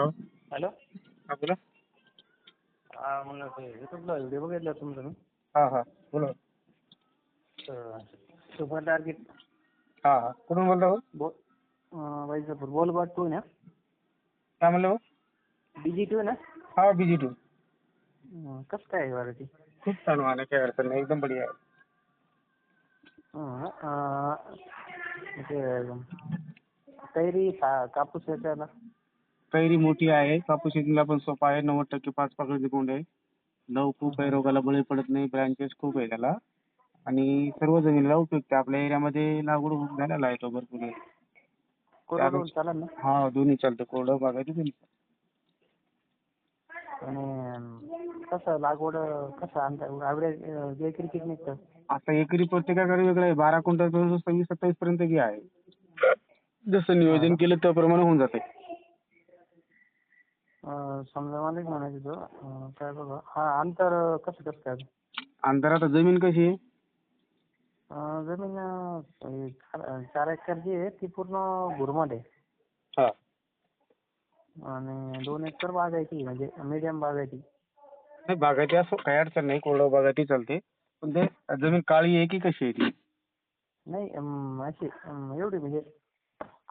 Hello. हा बोला. हा ते युट्यूबला व्हिडिओ बघितला तुमचा मी हा हा बोला. तर सुपर टार्गेट. हा हा. कुठून बोलता हो? बो वैजापूर बॉल बॉट टू ना? काय म्हणलं हो? डी जी टू ना? हा बीजी टू. हं, कसं काय आहे ती खूप छान वाहन आहे काही अडचण नाही एकदम बढिया आहे. हं, अं, ते कैरी का कापूस याच्याला? कैरी मोठी आहे. कापूस शेतीला पण सोपा आहे. नव्वद टक्के पाच पकडायचे गुंड आहे. लव खूप आहे. रोगाला बळी पडत नाही. ब्रँचेस खूप आहे त्याला. आणि सर्व जमिनीला उपयुक्त आहे. आपल्या एरियामध्ये लागवड होऊन झालेला आहे तो भरपूर आहे. चालेल ना? हा दोन्ही चालतं. कोरडं बागायती दोन्ही. आणि कसं लागवड कसं अंदाज? ॲव्हरेज एकरी किती निघतं? आता एकरी प्रत्येकाकडे वेगळं आहे. बारा क्विंटल सव्वीस सत्तावीस पर्यंत बी आहे. जसं नियोजन केलं त्याप्रमाणे होऊन जाते समजा मला एक म्हणायचं होतं काय बघा. हा अंतर कसं कसं काय? अंतर आता जमीन कशी आहे? अं, जमीन अं, चार चार एकर जी आहे ती पूर्ण भुरमट आहे. हा. आणि दोन एकर बागायती म्हणजे मीडियम बागायती नाही बागायती असो काही अडचण नाही कोरडं बागायती चालते. पण ते जमीन काळी आहे की कशी आहे ती? नाही अं, अशी अं, एवढी म्हणजे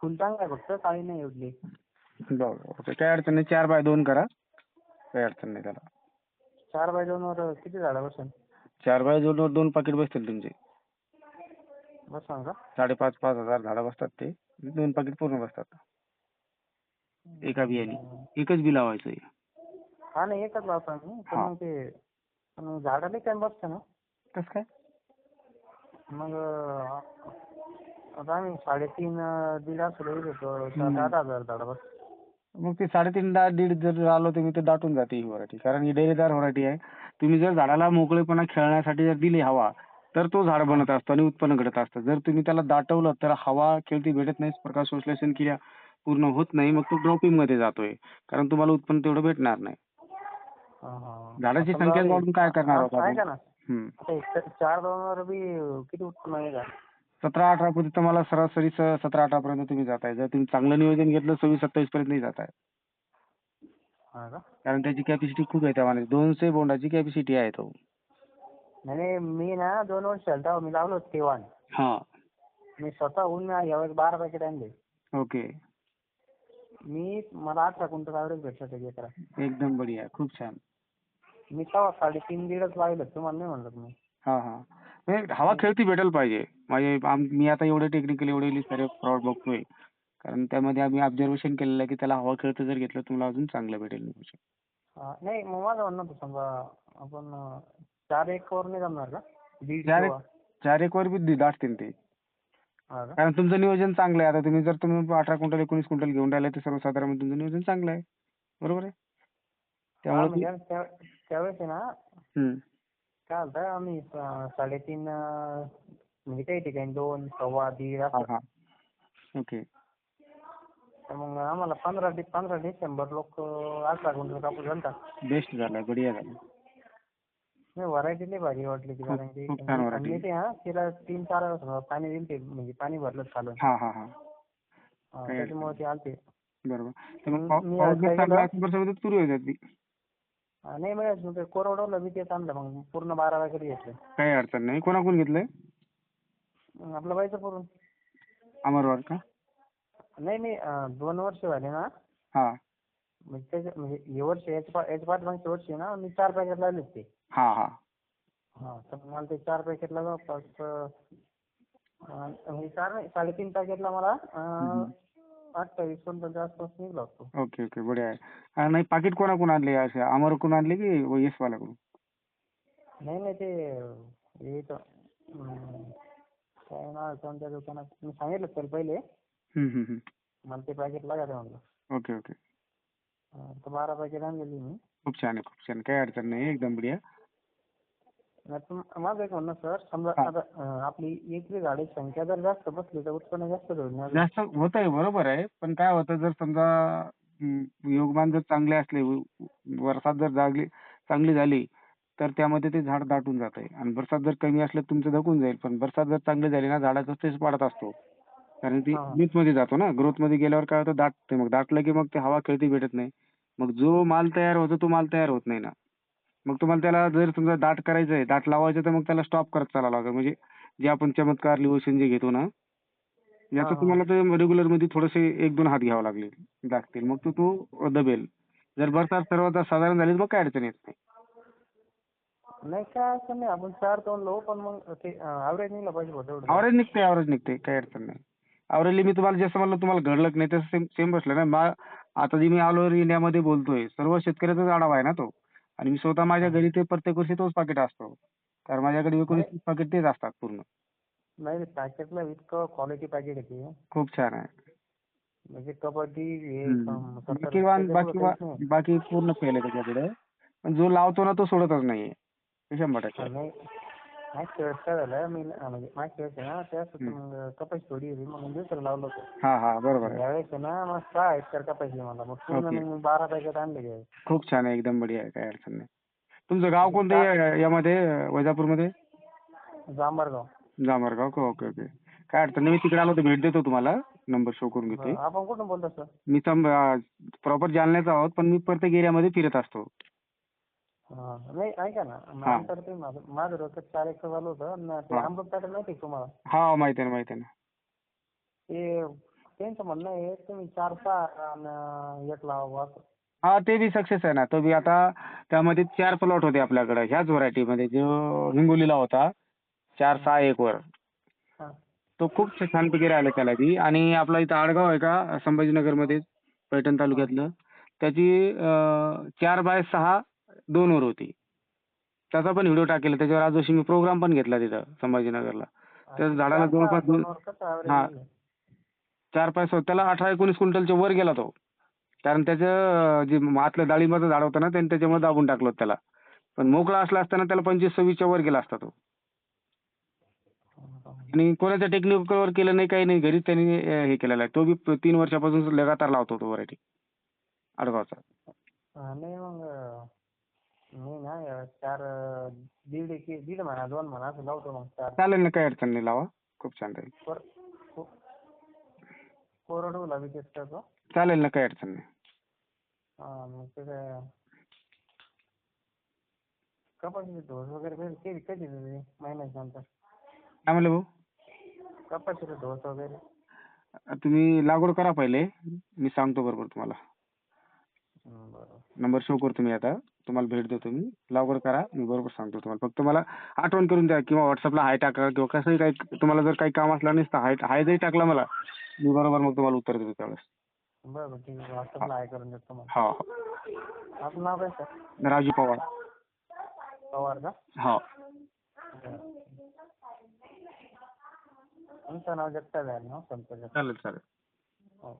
फुल चांगला आहे फक्त काळी नाही एवढी. बरं ओके. काही अडचण नाही. चार बाय दोन करा. काही अडचण नाही त्याला. चार बाय दोन वर किती झाडं बसन? चार बाय दोनवर दोन पाकिट बसतील तुमचे. बसन का? साडेपाच पाच हजार झाडं बसतात ते. दोन पाकिट पूर्ण बसतात. एका बियाणे एकच बी लावायचं आहे हा नाही एकच लावतो आम्ही. पण हा. मग ते पण झाडाला काय बसतं ना. कसं काय? मग अं, आता आम्ही साडेतीन अं, दीड असं देत. होतो सात आठ हजार झाडं बस मग ते साडेतीन दहा दीड जर आलो तुम्ही तर दाटून जाते ही व्हरायटी कारण ही डेरेदार व्हरायटी आहे. तुम्ही जर झाडाला मोकळेपणा खेळण्यासाठी जर दिली हवा तर तो झाड बनत असतो आणि उत्पन्न घडत असतं. जर तुम्ही त्याला दाटवलं तर हवा खेळती भेटत नाही प्रकाश संश्लेषण क्रिया पूर्ण होत नाही मग तो ड्रॉपिंगमध्ये जातोय. कारण तुम्हाला उत्पन्न तेवढं भेटणार नाही. झाडाची संख्या वाढून काय करणार आहोत आपण? आता चार बी किती उत्पन्न आहे सतरा अठरा पर्यंत तुम्हाला सरासरी स- सतरा अठरा पर्यंत तुम्ही जाताय. जर तुम्ही चांगलं नियोजन घेतलं सव्वीस सत्तावीस पर्यंत नाही जाताय. कारण त्याची कॅपॅसिटी खूप आहे त्या वाहनाची दोनशे बोंडाची कॅपॅसिटी आहे तो. नाही मी ना दोन वर्ष झालं मी लावलो होतं तेव्हा हा. मी स्वतःहून यावेळेस बारा पॅकेट आणले. ओके. मी मला अठरा क्विंटल ॲव्हरेज भेटलं त्याच्या एकरा एकदम बढिया खूप छान. मी तेव्हा साडेतीन दीडच लावलं तुम्हाला नाही म्हणलं तुम्ही हा हा. म्हणजे हवा खेळती भेटायला पाहिजे. आम- मी आता एवढे टेक्निकल एवढे सारे फ्रॉड बघतोय. कारण त्यामध्ये आम्ही ऑब्झर्वेशन केलेलं आहे की त्याला हवा खेळतं जर घेतलं तुम्हाला अजून चांगलं भेटेल नाही मग माझं म्हणणं होतं समजा आपण चार एक वर नाही जमणार का? चार एक चार एक वर बी दाटतील ते. कारण तुमचं नियोजन चांगलं आहे. आता तुम्ही जर तुम्ही अठरा क्विंटल एकोणीस क्विंटल घेऊन राहिले तर सर्वसाधारण तुमचं नियोजन चांगलं आहे. बरोबर आहे? त्यामुळे म्हणजे त्या- त्यावेळेस आहे ना. काय होतं आम्ही साडेतीन म्हणजे काही ठिकाणी दोन सव्वा दीड हा असं. हा ओके. तर मग आम्हाला पंधरा डि पंधरा डिसेंबर लोक अठरा क्विंटल कापूस घालतात. बेस्ट झालं बढिया झालं. नाही व्हरायटी लई भारी वाटली ती खूप- कारण की खूप छान variety. आणि ते हा तिला तीन चार वेळेस पाणी दिलं ते म्हणजे पाणी भरलं खालून हा हा हा. हा, काही त्याच्यामुळे ते आलते. बरोबर. तर मग मी- पाऊस चांगला तुरी होतात ती हा, नाही मग ते कोरडवलं बी तेच आणलं मग पूर्ण बारा वगैरे घेतलं. काही अडचण नाही. कोणाकडून घेतलंय? मग आपलं व्हायचं पूर्ण अमरवाड का? नाही नाही अं, दोन वर्ष झाले ना. हा. म्हणजे त्याच्या म्हणजे हे वर्ष याच्या पा- याच्या पाठीमागच्या वर्षी ना मी चार पॅकेट लावले होते हा हा. हा तर मला ते चार पॅकेटला जवळपास अं, म्हणजे चार नाही साडेतीन पॅकेटला मला अं, अठ्ठावीस क्विंटलच्या आसपास निघला होतो ओके ओके बढिया आहे. नाही पाकिट कोणाकडून आणले असे अमरकडून आणले की येस वाल्याकडून नाही नाही ते काय नाव आहे कोणत्या दुकानात? मी सांगितलं तर पहिले. हम्म, हम्म, हम्म. मला ते पॅकेट लागायचं म्हणलं. Okay okay. अं, तर बारा पॅकेट आणलेली मी. खूप छान आहे खूप छान काही अडचण नाही एकदम बढिया. माझं एक म्हणणं सर समजा. आता आपली एकरी झाडाची संख्या जर जास्त बसली तर उत्पन्न जास्त होईल जास्त होत आहे बरोबर आहे. पण काय होतं जर समजा योगमान जर चांगले असले वर्षात जर जागली चांगली झाली तर त्यामध्ये ते झाड दाटून जात आहे आणि बरसात जर कमी असलं तर तुमचं धकून जाईल. पण बरसात जर चांगली झाली ना झाडाचा स्ट्रेस वाढत असतो. कारण ती. ग्रोथमध्ये जातो ना. ग्रोथमध्ये गेल्यावर काय होतं दाटते मग दाटलं की मग ते हवा खेळती भेटत नाही. मग जो माल तयार होतो तो माल तयार होत नाही ना. मग तुम्हाला त्याला जर समजा दाट करायचं आहे दाट लावायचं तर मग त्याला स्टॉप करत चालावं लागेल. म्हणजे जे आपण चमत्कार लिओशन जे घेतो ना याचं. तुम्हाला ते रेग्युलरमध्ये थोडेसे एक दोन हात घ्यावे लागले लागतील. मग तो तो दबेल. जर बरसात सर्व साधारण झाली तर मग काय अडचण येत नाही. नाही काय असं नाही. आपण चार दोन लावू पण मग ते ॲव्हरेज निघलं पाहिजे ॲव्हरेज निघते ॲव्हरेज निघते काही अडचण नाही. ॲव्हरेजली मी तुम्हाला जसं म्हणलं तुम्हाला घडलं की नाही तसं सेम सेम बसलं ना. आता जे मी ऑल ओव्हर इंडियामध्ये बोलतोय सर्व शेतकऱ्याचाच आढावा आहे ना तो. आणि मी स्वतः माझ्या घरी ते प्रत्येक वर्षी तोच पाकिट असतो. कारण माझ्याकडे एकोणीस पाकिट तेच असतात पूर्ण. नाही पॅकेटला इतकं क्वालिटी पॅकेट येते खूप छान आहे. म्हणजे कबड्डी हे बाकी बाकी पूर्ण फेल आहे त्याच्याकडे. पण जो लावतो ना तो सोडतच नाहीये. हे शंभर टक्के. आहे. मागच्या वेळेस काय झालं मी म्हणजे मागच्या वेळेस आहे ना त्याच मग कपाशी थोडी होती मग दुसरं लावलं होतं हा हा बरोबर आहे यावेळेस आहे ना मग सहा एकर कपाशी मला मग पूर्ण ओके. मग मी बारा पॅकेट आणले यावेळेस. खूप छान आहे एकदम बढिया आहे काही अडचण नाही तुमचं गाव कोणतं या- यामध्ये वैजापूरमध्ये? जांभरगाव. जामरगाव का ओके ओके. काय अडचण नाही मी तिकडे आलो तर भेट देतो तुम्हाला नंबर शो करून घेते. बरं, आपण कुठून बोलतो सर मी प्रॉपर जालन्याचा आहोत पण मी प्रत्येक एरियामध्ये फिरत असतो. नाही ऐका ना. हा. नंतर ते माझं डोक्यात चार एकर झालं होतं ते. अमृत पॅटर्न माहिती तुम्हाला? हा माहिती आहे ना माहिती आहे ना. ते त्यांचं म्हणणं आहे तुम्ही चार सहा एक लावा. हा ते बी सक्सेस आहे ना. तो बी आता त्यामध्ये चार प्लॉट होते आपल्याकडे ह्याच व्हरायटीमध्ये जो हिंगोलीला होता चार सहा एक वर. तो खूप छानपैकी राहिला त्याला बी. आणि आपला इथं आडगाव आहे का संभाजीनगरमध्ये पैठण तालुक्यातलं. त्याची चार बाय सहा दोन वर होती. त्याचा पण व्हिडिओ टाकेला. त्याच्यावर आज दिवशी मी प्रोग्राम पण घेतला तिथं संभाजीनगरला. त्या झाडाला जवळपास दोन हा. चार पाच त्याला अठरा एकोणीस क्विंटलच्या वर गेला तो. कारण त्याचं जे आतलं डाळिंबाचं झाड होतं ना त्यांनी त्याच्यामुळे दाबून टाकलं होतं त्याला. पण मोकळा असला असताना त्याला पंचवीस सव्वीसच्या वर गेला असता तो. आणि कोणाच्या टेक्निकवर केलं नाही काही नाही. घरीच त्यांनी हे केलेलं आहे. तो बी तीन वर्षापासून लगातार लावतो तो व्हरायटी आडगावचा. नाही मग अं, मी ना चार अं, दीड एक दीड म्हणा दोन म्हणा असं लावतो मग चार. चालेल ना काही अडचण नाही लावा. खूप छान राहील. कोर- को- कोरडवाहू लागेल करतो चालेल ना काही अडचण नाही. हा मग ते काय? कपाशीचे डोस वगैरे कधी कधी कधी देते महिन्याच्या नंतर? काय म्हणलं भाऊ? कपाशीचे डोस वगैरे. तुम्ही लागवड करा पहिले. मी सांगतो बरोबर तुम्हाला. हं, बरोबर. नंबर शो करतो मी आता. तुम्हाला भेट देतो मी. लागवड करा मी बरोबर सांगतो तुम्हाला. फक्त मला आठवण करून द्या किंवा व्हॉट्सअपला हाय टाका किंवा कसंही काही तुम्हाला जर काही काम असलं नसतं हाय हाय जरी टाकला मला मी बरोबर मग तुम्हाला उत्तर देतो त्यावेळेस. बरं बरं ठीक आहे. व्हॉट्सअपला आहे करून देतो मग हो. हो आपलं नाव काय सर? राजू पवार. पवार का? हो. बरं. तुमचं नाव जगताप आहे ना? जगताप. चालेल चालेल. हो.